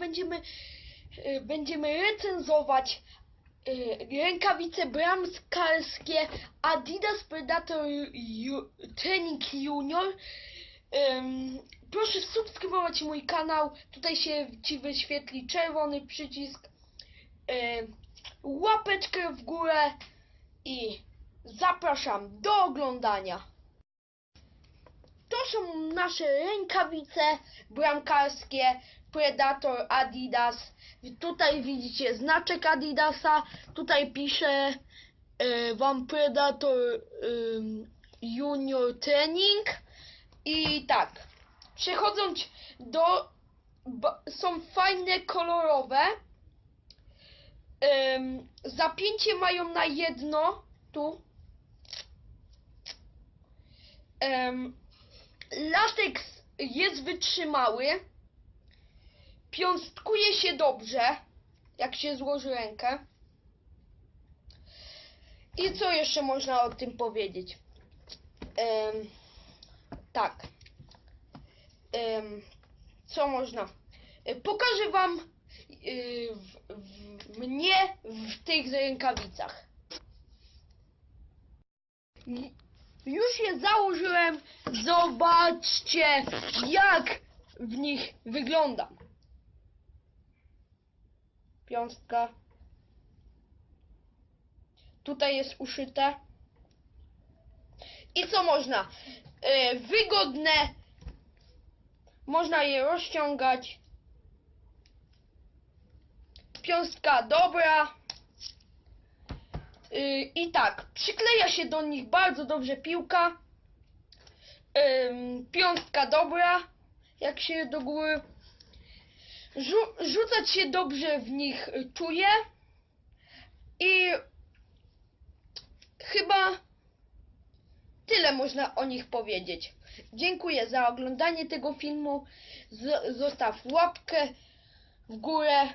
będziemy, y, będziemy recenzować y, rękawice bramskarskie Adidas Predator Training Junior. Proszę subskrybować mój kanał. Tutaj się Ci wyświetli czerwony przycisk. Ym, łapeczkę w górę i zapraszam do oglądania. To są nasze rękawice bramkarskie Predator Adidas. Tutaj widzicie znaczek Adidasa. Tutaj pisze e, Wam Predator ym, Junior Training. I tak, przechodząc do. Są fajne, kolorowe. Ym, zapięcie mają na jedno. Tu. Em, lateks jest wytrzymały. Piąstkuje się dobrze, jak się złoży rękę. I co jeszcze można o tym powiedzieć? Tak. Co można? Pokażę wam y, w, w, mnie w tych rękawicach. Już je założyłem. Zobaczcie, jak w nich wyglądam. Piąstka. Tutaj jest uszyte. I co można? E, wygodne. Można je rozciągać. Piąstka dobra. Y, I tak, przykleja się do nich bardzo dobrze piłka. Ym, Piąstka dobra, jak się do góry. Rzu- rzucać się dobrze w nich y, czuje. I chyba tyle można o nich powiedzieć. Dziękuję za oglądanie tego filmu. Z- zostaw łapkę w górę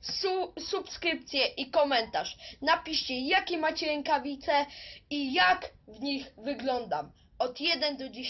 su subskrypcję i komentarz. Napiszcie, jakie macie rękawice i jak w nich wyglądam. Od 1 do 10.